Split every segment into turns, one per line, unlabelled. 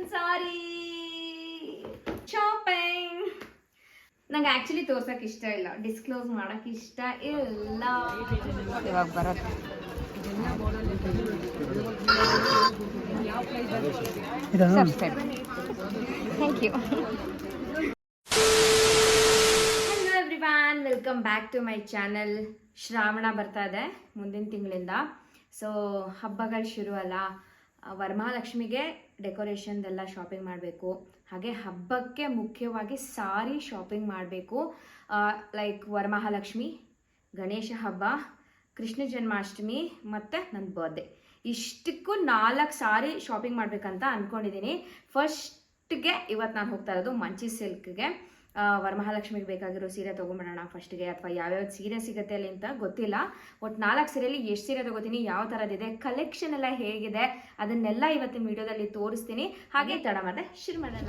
Cotton sari. Shopping ನಂಗೆ actually ತೋರ್ಸಕ್ ಇಷ್ಟ ಇಲ್ಲ. ಡಿಸ್ಕ್ಲೋಸ್ ಮಾಡಕ್ ಇಷ್ಟ ಇಲ್ಲ. ಇವಾಗ ಬರುತ್ತೆ. Thank you hello everyone welcome back to my channel Shravana ಬರ್ತಾ ಇದೆ ಮುಂದಿನ ತಿಂಗಳಿಂದ. ಸೊ ಹಬ್ಬಗಳು ಶುರು ಅಲ್ಲ ವರಮಹಾಲಕ್ಷ್ಮಿಗೆ ಡೆಕೋರೇಷನ್ದೆಲ್ಲ ಶಾಪಿಂಗ್ ಮಾಡಬೇಕು. ಹಾಗೆ ಹಬ್ಬಕ್ಕೆ ಮುಖ್ಯವಾಗಿ ಸಾರಿ ಶಾಪಿಂಗ್ ಮಾಡಬೇಕು. ಲೈಕ್ ವರಮಹಾಲಕ್ಷ್ಮಿ, ಗಣೇಶ ಹಬ್ಬ, ಕೃಷ್ಣ ಜನ್ಮಾಷ್ಟಮಿ ಮತ್ತು ನನ್ನ ಬರ್ಡೇ ಇಷ್ಟಕ್ಕೂ ನಾಲ್ಕು ಸಾರಿ ಶಾಪಿಂಗ್ ಮಾಡಬೇಕಂತ ಅಂದ್ಕೊಂಡಿದ್ದೀನಿ ಫಸ್ಟ್ಗೆ ಇವತ್ತು ನಾನು ಹೋಗ್ತಾ ಇರೋದು ಮಂಚಿ ಸಿಲ್ಕ್ಗೆ ವರಮಹಾಲಕ್ಷ್ಮಿಗೆ ಬೇಕಾಗಿರೋ ಸೀರೆ ತೊಗೊಂಬಿಡೋಣ ಫಸ್ಟ್ಗೆ ಅಥವಾ ಯಾವ್ಯಾವ ಸೀರೆ ಸಿಗುತ್ತೆ ಅಲ್ಲಿ ಅಂತ ಗೊತ್ತಿಲ್ಲ. ಒಟ್ಟು ನಾಲ್ಕು ಸೀರೆಯಲ್ಲಿ ಎಷ್ಟು ಸೀರೆ ತೊಗೋತೀನಿ, ಯಾವ ಥರದಿದೆ ಕಲೆಕ್ಷನ್ ಎಲ್ಲ ಹೇಗಿದೆ, ಅದನ್ನೆಲ್ಲ ಇವತ್ತಿನ ವಿಡಿಯೋದಲ್ಲಿ ತೋರಿಸ್ತೀನಿ. ಹಾಗೆ ತಡ ಮಾಡಿದೆ, ಶುರು ಮಾಡೋಣ.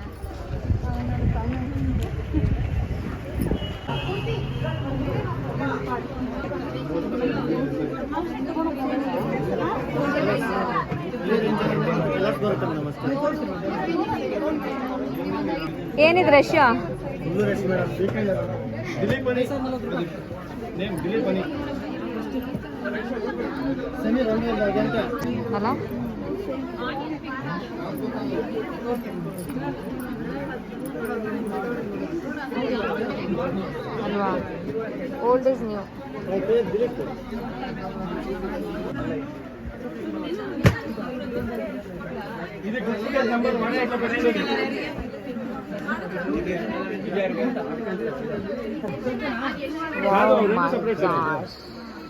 ಏನಿದ್ರೆ ರಶ್ಯ?
ದಿಲೀಪ್ ಬನ್ನಿ ನೇಮ್ ದಿಲೀಪ್ ಬನ್ನಿ ಸಮೀರ್ ರಮ್ಯ ಅಂತ
ಅಲ್ಲ ಅಲ್ವಾ ಓಲ್ಡ್ ಇಸ್ ನ್ಯೂ
ದಿಲೀಪ್ ಇದು ಡೂಪ್ಲಿಕೇಟ್ ನಂಬರ್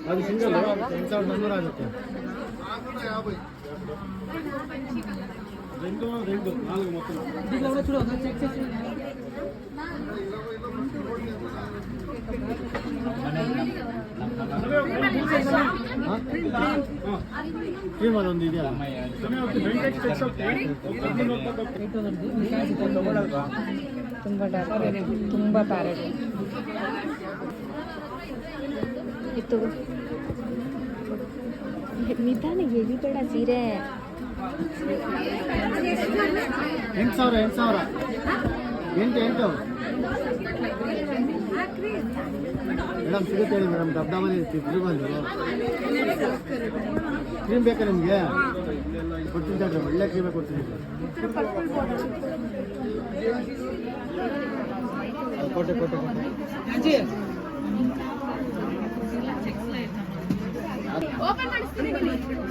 అది సింగల్ రెండు రెండు నాలుగు మొత్తం. చెక్ చేసి ಇದೆಯಲ್ಲ
ತುಂಬ ಡಾರ್ಕ್ ತುಂಬ ಪ್ಯಾರೆಟ್ ಇತ್ತು ನಿಧಾನ ಎಳಿಬೇಡ ಸೀರೆ
ಎಂಟು ಸಾವಿರ ಎಂಟು ಸಾವಿರ ಎಂಟು ಎಂಟು ಮೇಡಮ್ ಸಿಗುತ್ತೆ ಹೇಳಿ ಮೇಡಮ್ ಡಬ್ಡಾಮಲ್ಲಿ ಇರ್ತೀವಿ ಬಂದು ಕ್ರೀಮ್ ಬೇಕಾ ನಿಮಗೆ ಕೊಡ್ತೀನಿ ಒಳ್ಳೆ ಕ್ರೀಮೇ ಕೊಡ್ತೀನಿ ಕೋಟೆ ಕೋಟೆ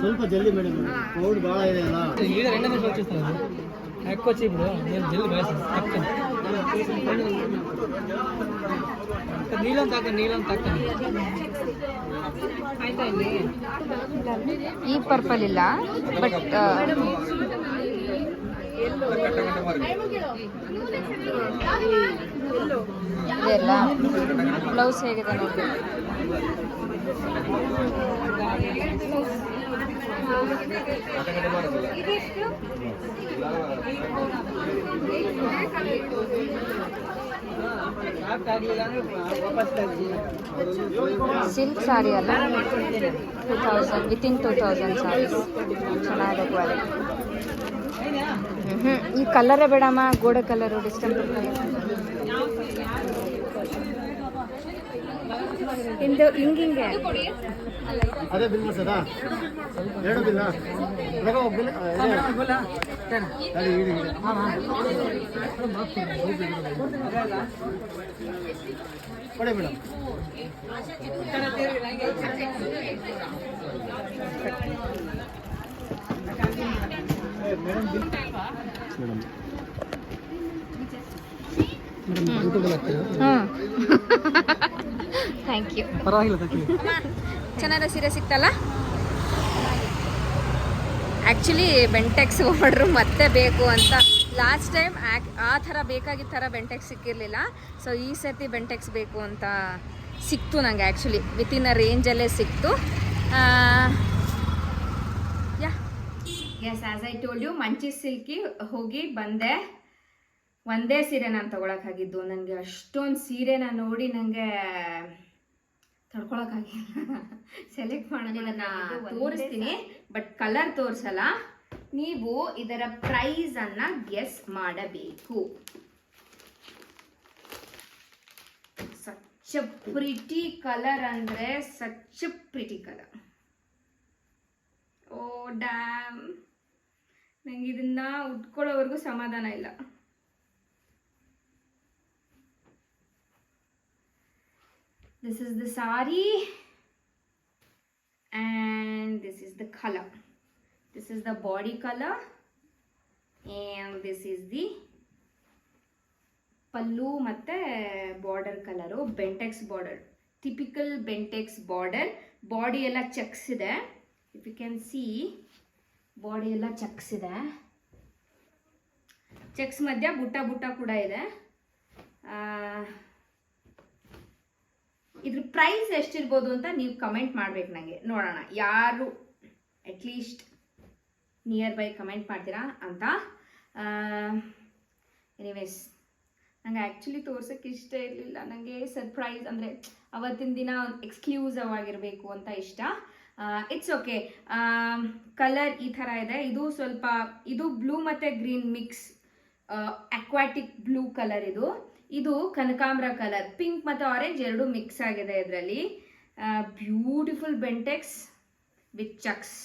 ಸ್ವಲ್ಪ ಜಲ್ದಿ ಮೇಡಮ್ ಕೋವಿಡ್ ಭಾಳ ಇದೆ ಅಲ್ಲ
ಈಗ ಎರಡನೇ ಯಾಕೋಚಿ ಬಿಡು ಜಲ್ದಿ ಬಯಸ నేను జల్ది వేస్తాను తక్కువ నీళ్ళం తక్క నీళ్ళం తక్క ಆಯ್ತಾ ಇಲ್ಲಿ
ಈ ಪರ್ಪಲ್ ಇಲ್ಲ ಬಟ್ ಇದೆಲ್ಲ ಬ್ಲೌಸ್ ಹೇಗಿದೆ ನೋಡಿ
ಆಗ್ಲಿಲ್ಲ ಅಂದ್ರೆ ವಾಪಸ್ ತಗ್ಗಿ
ಸಿಲ್ಕ್ ಸಾರಿ ಅಲ್ಲ two thousand within two thousand saris ಚೆನ್ನಾಗಿದೆ ಕ್ವಾಲಿಟಿ ಹ್ಞೂ ಈ ಕಲರೇ ಬೇಡಮ್ಮ ಗೋಡೆ ಕಲರು ಡಿಸ್ಟೆಂಬರ್ ಕಲರ್ ಇಂದು ಹಿಂಗಿಂಗೆ
ಅದೇ ಬಿಲ್ ಮಾಡ್ಸೋದಾ? ಇದೆ. ಕೊಡಿ ಮೇಡಮ್ ಮೇಡಮ್
ಹ್ಞೂ ಥ್ಯಾಂಕ್ ಯು
ಪರವಾಗಿಲ್ಲ
ಚೆನ್ನಾದ ಸೀರೆ ಸಿಕ್ತಲ್ಲ? ಆ್ಯಕ್ಚುಲಿ ಬೆಂಟೆಕ್ಸ್ ಆರ್ಡ್ರು ಮತ್ತೆ ಬೇಕು ಅಂತ. ಲಾಸ್ಟ್ ಟೈಮ್ ಆ ಥರ ಬೇಕಾಗಿದ್ದ ಥರ ಬೆಂಟೆಕ್ಸ್ ಸಿಕ್ಕಿರಲಿಲ್ಲ. ಸೊ ಈ ಸರ್ತಿ ಬೆಂಟೆಕ್ಸ್ ಬೇಕು ಅಂತ ಸಿಕ್ತು ನನಗೆ ಆ್ಯಕ್ಚುಲಿ ವಿತಿನ್ ಅ ರೇಂಜಲ್ಲೇ ಸಿಕ್ತು. Yeah yes as I told you Manchi silky ಹೋಗಿ ಬಂದೆ. ಒಂದೇ ಸೀರೆ ನಾನು ತೊಗೊಳಕ್ಕಾಗಿದ್ದು ನನಗೆ ಅಷ್ಟೊಂದು ಸೀರೆನ ನೋಡಿ ನನಗೆ ತಡ್ಕೊಳಕ್ಕಾಗಿಲ್ಲ. ಸೆಲೆಕ್ಟ್ ಮಾಡೋದನ್ನ ತೋರಿಸ್ತೀನಿ ಬಟ್ ಕಲರ್ ತೋರಿಸಲ್ಲ. ನೀವು ಇದರ ಪ್ರೈಸ್ ಅನ್ನ ಗೆಸ್ ಮಾಡಬೇಕು. ಸಚ್ ಪ್ರಿಟಿ ಕಲರ್ ಅಂದ್ರೆ such pretty colour oh damn ನಂಗೆ ಇದನ್ನ ಉಟ್ಕೊಳ್ಳೋವರೆಗೂ ಸಮಾಧಾನ ಇಲ್ಲ. This is the sari and this is the color. This is the body color and this is the pallu ಮತ್ತು border colour Bentex border typical Bentex border body ಎಲ್ಲ checks ಇದೆ if you can see body ಎಲ್ಲ checks ಇದೆ checks ಮಧ್ಯ ಬುಟ್ಟ ಬುಟ್ಟ ಕೂಡ ಇದೆ ಇದ್ರ ಪ್ರೈಸ್ ಎಷ್ಟಿರ್ಬೋದು ಅಂತ ನೀವು ಕಮೆಂಟ್ ಮಾಡ್ಬೇಕು ನನಗೆ ನೋಡೋಣ, ಯಾರು ಅಟ್ಲೀಸ್ಟ್ ನಿಯರ್ ಬೈ ಕಮೆಂಟ್ ಮಾಡ್ತೀರಾ ಅಂತ. ಎನಿವೇಸ್ ನಂಗೆ ಆ್ಯಕ್ಚುಲಿ ತೋರ್ಸೋಕ್ಕೆ ಇಷ್ಟ ಇರಲಿಲ್ಲ. ನನಗೆ ಸರ್ಪ್ರೈಸ್ ಅಂದರೆ ಅವತ್ತಿನ ದಿನ ಎಕ್ಸ್ಕ್ಲೂಸಿವ್ ಆಗಿರಬೇಕು ಅಂತ ಇಷ್ಟ. ಇಟ್ಸ್ ಓಕೆ ಕಲರ್ ಈ ಥರ ಇದೆ. ಇದು ಸ್ವಲ್ಪ, ಇದು ಬ್ಲೂ ಮತ್ತು green mix aquatic blue colour ಇದು. ಇದು ಕನಕಾಂಬ್ರ ಕಲರ್. ಪಿಂಕ್ ಮತ್ತು ಆರೆಂಜ್ ಎರಡು ಮಿಕ್ಸ್ ಆಗಿದೆ ಇದರಲ್ಲಿ. ಬ್ಯೂಟಿಫುಲ್ ಬೆಂಟೆಕ್ಸ್ ವಿತ್ ಚಕ್ಸ್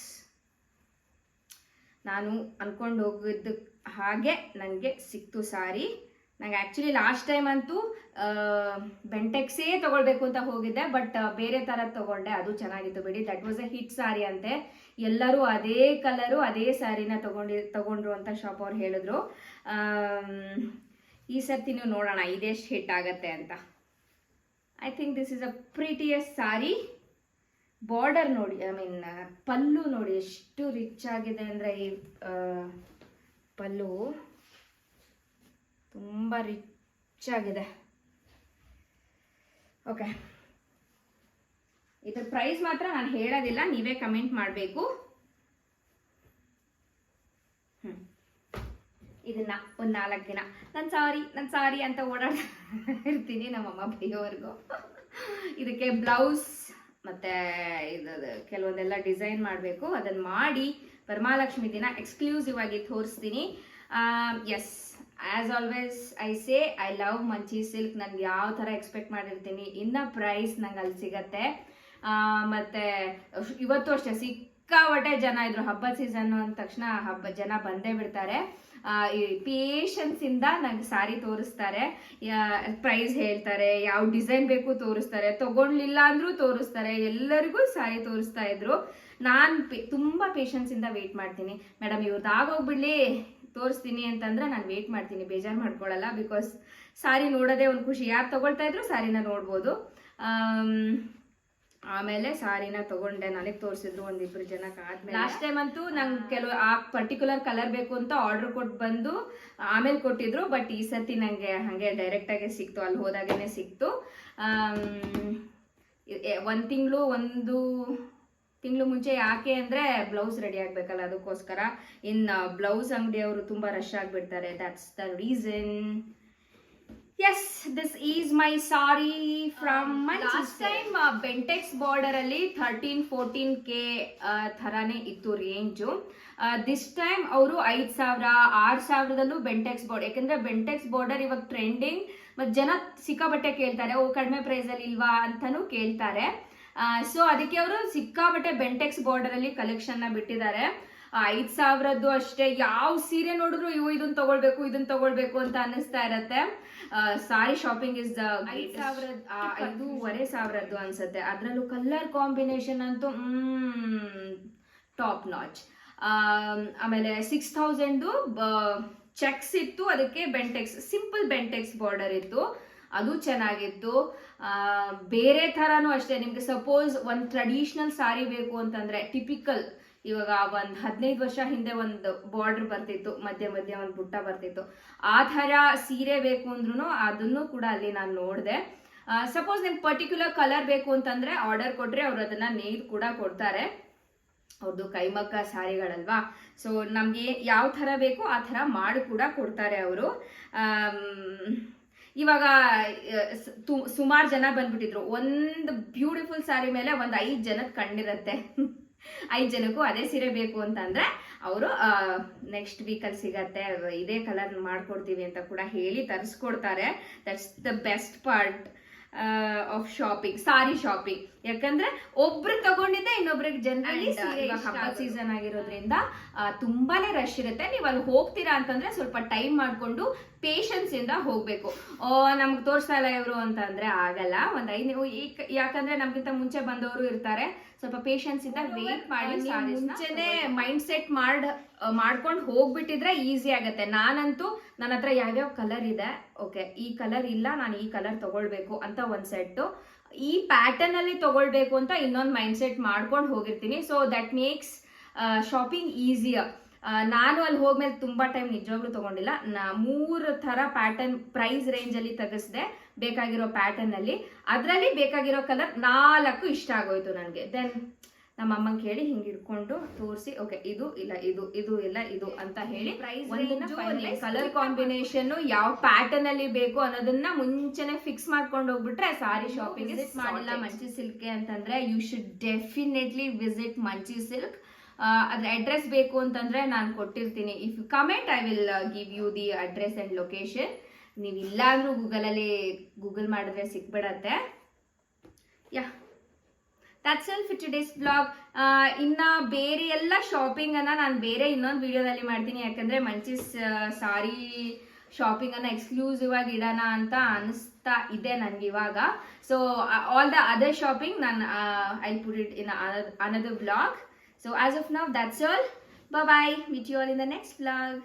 ನಾನು ಅನ್ಕೊಂಡು ಹೋಗಿದ್ದು ಹಾಗೆ ನನಗೆ ಸಿಕ್ತು ಸಾರಿ. ನಂಗೆ ಆ್ಯಕ್ಚುಲಿ ಲಾಸ್ಟ್ ಟೈಮ್ ಅಂತೂ ಬೆಂಟೆಕ್ಸೇ ತೊಗೊಳ್ಬೇಕು ಅಂತ ಹೋಗಿದ್ದೆ ಬಟ್ ಬೇರೆ ಥರದ್ದು ತೊಗೊಂಡೆ. ಅದು ಚೆನ್ನಾಗಿತ್ತು ಬಿಡಿ. That was a hit sari ಅಂತೆ. ಎಲ್ಲರೂ ಅದೇ ಕಲರು ಅದೇ ಸ್ಯಾರಿನ ತಗೊಂಡಿ, ತಗೊಂಡ್ರು ಅಂತ ಶಾಪ್ ಅವ್ರು ಹೇಳಿದ್ರು. ಈ ಸರ್ತಿನೂ ನೋಡೋಣ ಇದೆಷ್ಟು ಹಿಟ್ ಆಗತ್ತೆ ಅಂತ. I think this is a prettiest sari border ನೋಡಿ ಐ ಮೀನ್ ಪಲ್ಲು ನೋಡಿ, ಎಷ್ಟು ರಿಚ್ ಆಗಿದೆ ಅಂದರೆ ಈ ಪಲ್ಲು. ತುಂಬ ರಿಚ್ ಆಗಿದೆ. ಓಕೆ ಇದ್ರ ಪ್ರೈಸ್ ಮಾತ್ರ ನಾನು ಹೇಳೋದಿಲ್ಲ, ನೀವೇ ಕಮೆಂಟ್ ಮಾಡಬೇಕು. ಹ್ಞೂ ಇದನ್ನ ಒಂದು ನಾಲ್ಕು ದಿನ. ನಾನು ಸಾರಿ ನಾನು ಸಾರಿ ಅಂತ ಓಡಾಡ್ತಾ ಇರ್ತೀನಿ ನಮ್ಮಮ್ಮ ಬೈಯೋವರೆಗೂ ಇದಕ್ಕೆ ಬ್ಲೌಸ್ ಮತ್ತು ಇದು ಕೆಲವೊಂದೆಲ್ಲ ಡಿಸೈನ್ ಮಾಡಬೇಕು. ಅದನ್ನು ಮಾಡಿ ವರಮಹಾಲಕ್ಷ್ಮಿ ದಿನ ಎಕ್ಸ್ಕ್ಲೂಸಿವ್ ಆಗಿ ತೋರಿಸ್ತೀನಿ. Yes as always I say I love Manchi silk ನಂಗೆ ಯಾವ ಥರ ಎಕ್ಸ್ಪೆಕ್ಟ್ ಮಾಡಿರ್ತೀನಿ. ಇನ್ನು ಪ್ರೈಸ್ ನಂಗೆ ಅಲ್ಲಿ ಸಿಗತ್ತೆ. ಮತ್ತೆ, ಇವತ್ತು ಅಷ್ಟೇ ಸಿಕ್ಕಾಪಟ್ಟೆ ಜನ ಇದ್ರು. ಹಬ್ಬದ ಸೀಸನ್ ಅಂದ ತಕ್ಷಣ ಹಬ್ಬ ಜನ ಬಂದೇ ಬಿಡ್ತಾರೆ. ಪೇಷನ್ಸ್ ಇಂದ ನಂಗೆ ಸಾರಿ ತೋರಿಸ್ತಾರೆ. ಪ್ರೈಸ್ ಹೇಳ್ತಾರೆ. ಯಾವ ಡಿಸೈನ್ ಬೇಕು ತೋರಿಸ್ತಾರೆ. ತಗೊಂಡ್ಲಿಲ್ಲ ಅಂದ್ರೂ ತೋರಿಸ್ತಾರೆ. ಎಲ್ಲರಿಗೂ ಸಾರಿ ತೋರಿಸ್ತಾ ಇದ್ರು. ನಾನು ತುಂಬಾ ಪೇಷನ್ಸ್ ಇಂದ ವೇಟ್ ಮಾಡ್ತೀನಿ. ಮೇಡಮ್ ಇವ್ರದ್ದು ಆಗೋಗ್ಬಿಡ್ಲಿ. ತೋರಿಸ್ತೀನಿ ಅಂತಂದ್ರೆ ನಾನು ವೇಟ್ ಮಾಡ್ತೀನಿ. ಬೇಜಾರು ಮಾಡ್ಕೊಳ್ಳಲ್ಲ ಬಿಕಾಸ್ ಸಾರಿ ನೋಡೋದೇ ಒಂದು ಖುಷಿ. ಯಾರು ತಗೊಳ್ತಾ ಇದ್ರು ಸಾರಿನ ನೋಡ್ಬೋದು. ಆಮೇಲೆ ಸಾರಿನ ತಗೊಂಡೆ, ನನಗೆ ತೋರಿಸಿದ್ರು ಒಂದಿಬ್ರು ಜನಕ್ಕೆ ಆದ್ಮೇಲೆ ಲಾಸ್ಟ್ ಟೈಮ್ ಅಂತೂ ನಂಗೆ ಕೆಲವು, ಆ ಪರ್ಟಿಕ್ಯುಲರ್ ಕಲರ್ ಬೇಕು ಅಂತ ಆರ್ಡರ್ ಕೊಟ್ಟು ಬಂದು, ಆಮೇಲೆ ಕೊಟ್ಟಿದ್ರು ಬಟ್ ಈ ಸರ್ತಿ ನನಗೆ ಹಾಗೆ ಡೈರೆಕ್ಟಾಗೆ ಸಿಕ್ತು, ಅಲ್ಲಿ ಹೋದಾಗೇನೆ ಸಿಕ್ತು. ಒಂದು ತಿಂಗಳು ಒಂದು ತಿಂಗಳು ಮುಂಚೆ ಯಾಕೆ ಅಂದರೆ ಬ್ಲೌಸ್ ರೆಡಿ ಆಗಬೇಕಲ್ಲ ಅದಕ್ಕೋಸ್ಕರ. ಇನ್ನು ಬ್ಲೌಸ್ ಅಂಗಡಿಯವರು ತುಂಬ ರಶ್ ಆಗಿಬಿಡ್ತಾರೆ that's the reason yes this is my sari from my last time Bentex border ಅಲ್ಲಿ ಥರ್ಟೀನ್ ಫೋರ್ಟೀನ್ ಕೆ ಥರಾನೇ ಇತ್ತು ರೇಂಜು ದಿಸ್ ಟೈಮ್ ಅವರು ಐದು ಸಾವಿರ ಆರು ಸಾವಿರದಲ್ಲೂ ಬೆಂಟೆಕ್ಸ್ ಬಾರ್ಡರ್ ಯಾಕಂದ್ರೆ ಬೆಂಟೆಕ್ಸ್ ಬಾರ್ಡರ್ ಇವಾಗ ಟ್ರೆಂಡಿಂಗ್ ಮತ್ತು ಜನ ಸಿಕ್ಕಾಬಟ್ಟೆ ಕೇಳ್ತಾರೆ ಓ ಕಡಿಮೆ ಪ್ರೈಸಲ್ಲಿ ಇಲ್ವಾ ಅಂತಾನು ಕೇಳ್ತಾರೆ. ಸೊ ಅದಕ್ಕೆ ಅವರು ಸಿಕ್ಕಾಬಟ್ಟೆ ಬೆಂಟೆಕ್ಸ್ ಬಾರ್ಡರ್ ಅಲ್ಲಿ ಕಲೆಕ್ಷನ್ನ ಬಿಟ್ಟಿದ್ದಾರೆ. ಐದ್ ಸಾವಿರದ್ದು ಅಷ್ಟೇ. ಯಾವ ಸೀರೆ ನೋಡಿದ್ರು ಇವು ಇದನ್ನ ತಗೊಳ್ಬೇಕು ಇದನ್ನ ತಗೊಳ್ಬೇಕು ಅಂತ ಅನಿಸ್ತಾ ಇರತ್ತೆ. ಸಾರಿ ಶಾಪಿಂಗ್ ಇಸ್ ಐದ್ ಸಾವಿರದ ಐದೂವರೆ ಸಾವಿರದ್ದು ಅನ್ಸುತ್ತೆ. ಅದ್ರಲ್ಲೂ ಕಲರ್ ಕಾಂಬಿನೇಷನ್ ಅಂತೂ ಟಾಪ್ ನಾಚ್ ಆಮೇಲೆ ಸಿಕ್ಸ್ ಥೌಸಂಡು ಚೆಕ್ಸ್ ಇತ್ತು. ಅದಕ್ಕೆ ಬೆಂಟೆಕ್ಸ್ ಸಿಂಪಲ್ ಬೆಂಟೆಕ್ಸ್ ಬಾರ್ಡರ್ ಇತ್ತು. ಅದು ಚೆನ್ನಾಗಿತ್ತು. ಬೇರೆ ಥರನೂ ಅಷ್ಟೇ. ನಿಮಗೆ ಸಪೋಸ್ ಒಂದು ಟ್ರೆಡಿಷ್ನಲ್ ಸಾರಿ ಬೇಕು ಅಂತಂದ್ರೆ ಟಿಪಿಕಲ್ ಇವಾಗ ಒಂದು ಹದಿನೈದು ವರ್ಷ ಹಿಂದೆ ಒಂದು ಬಾರ್ಡರ್ ಬರ್ತಿತ್ತು, ಮಧ್ಯ ಮಧ್ಯ ಒಂದು ಬುಟ್ಟ ಬರ್ತಿತ್ತು. ಆ ಥರ ಸೀರೆ ಬೇಕು ಅಂದ್ರೂ ಅದನ್ನು ಕೂಡ ಅಲ್ಲಿ ನಾನು ನೋಡಿದೆ. ಸಪೋಸ್ ನಿಮ್ಗೆ ಪರ್ಟಿಕ್ಯುಲರ್ ಕಲರ್ ಬೇಕು ಅಂತಂದ್ರೆ ಆರ್ಡರ್ ಕೊಟ್ರೆ ಅವ್ರು ಅದನ್ನ ನೇಯ್ದು ಕೂಡ ಕೊಡ್ತಾರೆ. ಅವ್ರದ್ದು ಕೈಮಗ್ಗ ಸಾರಿಗಳಲ್ವಾ? ಸೊ ನಮಗೆ ಯಾವ ಥರ ಬೇಕು ಆ ಥರ ಮಾಡಿ ಕೂಡ ಕೊಡ್ತಾರೆ ಅವರು. ಇವಾಗ ಸುಮಾರು ಜನ ಬಂದ್ಬಿಟ್ಟಿದ್ರು. ಒಂದು ಬ್ಯೂಟಿಫುಲ್ ಸ್ಯಾರಿ ಮೇಲೆ ಒಂದು ಐದು ಜನದ ಕಣ್ಣಿರತ್ತೆ. ಐದು ಜನಕ್ಕೂ ಅದೇ ಸೀರೆ ಬೇಕು ಅಂತಂದ್ರೆ ಅವರು ನೆಕ್ಸ್ಟ್ ವೀಕಲ್ಲಿ ಸಿಗತ್ತೆ, ಇದೇ ಕಲರ್ ಮಾಡ್ಕೊಡ್ತೀವಿ ಅಂತ ಕೂಡ ಹೇಳಿ ತರಿಸ್ಕೊಡ್ತಾರೆ. That's the best part of shopping sari shopping ಯಾಕಂದ್ರೆ ಒಬ್ರು ತಗೊಂಡಿದ್ದೆ ಇನ್ನೊಬ್ರಿಗೆ ಜನರಲಿ ಹಬ್ಬ ಸೀಸನ್ ಆಗಿರೋದ್ರಿಂದ ತುಂಬಾನೇ ರಶ್ ಇರುತ್ತೆ. ನೀವು ಅಲ್ಲಿ ಹೋಗ್ತೀರಾ ಅಂತಂದ್ರೆ ಸ್ವಲ್ಪ ಟೈಮ್ ಮಾಡ್ಕೊಂಡು ಪೇಷನ್ಸ್ ಇಂದ ಹೋಗ್ಬೇಕು. ನಮ್ಗೆ ತೋರಿಸ್ತಾ ಇಲ್ಲ ಇವರು ಅಂತ ಅಂದ್ರೆ ಆಗಲ್ಲ. ಒಂದ್ ಐದು ಯಾಕಂದ್ರೆ ನಮ್ಗಿಂತ ಮುಂಚೆ ಬಂದವರು ಇರ್ತಾರೆ. ಸ್ವಲ್ಪ ಪೇಷನ್ಸ್ ಇಂದ ವೇಟ್ ಮಾಡಿ ಮುಂಚೆನೆ ಮೈಂಡ್ ಸೆಟ್ ಮಾಡ್ ಮಾಡ್ಕೊಂಡು ಹೋಗ್ಬಿಟ್ಟಿದ್ರೆ ಈಸಿ ಆಗತ್ತೆ. ನಾನಂತೂ ನನ್ನ ಹತ್ರ ಯಾವ್ಯಾವ ಕಲರ್ ಇದೆ ಓಕೆ ಈ ಕಲರ್ ಇಲ್ಲ, ನಾನು ಈ ಕಲರ್ ತಗೊಳ್ಬೇಕು ಅಂತ ಒಂದು ಸೆಟ್ ಈ ಪ್ಯಾಟರ್ನ್ ಅಲ್ಲಿ ತಗೊಳ್ಬೇಕು ಅಂತ ಇನ್ನೊಂದು ಮೈಂಡ್ ಸೆಟ್ ಮಾಡ್ಕೊಂಡು ಹೋಗಿರ್ತೀನಿ. So that makes shopping easier ನಾನು ಅಲ್ಲಿ ಹೋಗ್ಮೇಲೆ ತುಂಬಾ ಟೈಮ್ ನಿಜವಾಗ್ಲೂ ತಗೊಂಡಿಲ್ಲ. ನಾ ಮೂರು ತರ ಪ್ಯಾಟರ್ನ್ ಪ್ರೈಸ್ ರೇಂಜ್ ಅಲ್ಲಿ ತೆಗೆಸ್ದೆ ಬೇಕಾಗಿರೋ ಪ್ಯಾಟರ್ನ್ ಅಲ್ಲಿ. ಅದರಲ್ಲಿ ಬೇಕಾಗಿರೋ ಕಲರ್ ನಾಲ್ಕು ಇಷ್ಟ ಆಗೋಯ್ತು ನನಗೆ. ದೆನ್ ನಮ್ಮ ಅಮ್ಮಂಗೆ ಕೇಳಿ ಹಿಂಗೆ ಇಟ್ಕೊಂಡು ತೋರಿಸಿ ಓಕೆ ಇದು ಇಲ್ಲ ಇದು ಇದು ಇಲ್ಲ ಇದು ಅಂತ ಹೇಳಿ ಕಲರ್ ಕಾಂಬಿನೇಷನ್ ಯಾವ ಪ್ಯಾಟರ್ನ್ ಅಲ್ಲಿ ಬೇಕು ಅನ್ನೋದನ್ನ ಮುಂಚೆನೆ ಫಿಕ್ಸ್ ಮಾಡ್ಕೊಂಡು ಹೋಗ್ಬಿಟ್ರೆ ಸಾರಿ ಶಾಪಿಂಗ್ ಮಾಡಿಲ್ಲ ಮಂಚಿ ಸಿಲ್ಕ್ ಅಂತಂದ್ರೆ you should definitely visit Manchi silk ಅದ್ರ ಅಡ್ರೆಸ್ ಬೇಕು ಅಂತಂದ್ರೆ ನಾನು ಕೊಟ್ಟಿರ್ತೀನಿ. If you comment I will give you the address and location ನೀವು ಇಲ್ಲಾಂದ್ರೂ ಗೂಗಲಲ್ಲಿ ಗೂಗಲ್ ಮಾಡಿದ್ರೆ ಸಿಕ್ಬಿಡತ್ತೆ yeah that's all for today's blog ಇನ್ನ ಬೇರೆ ಎಲ್ಲ ಶಾಪಿಂಗ್ ಅನ್ನ ನಾನು ಬೇರೆ ಇನ್ನೊಂದು ವಿಡಿಯೋದಲ್ಲಿ ಮಾಡ್ತೀನಿ. ಯಾಕಂದ್ರೆ ಮಂಚಿ ಸಾರಿ ಶಾಪಿಂಗ್ ಅನ್ನ ಎಕ್ಸ್ಕ್ಲೂಸಿವ್ ಆಗಿ ಇಡೋಣ ಅಂತ ಅನಿಸ್ತಾ ಇದೆ ನನ್ಗೆ ಇವಾಗ. So all the other shopping ನಾನು I put it in another blog so as of now that's all bye meet you all in the next blog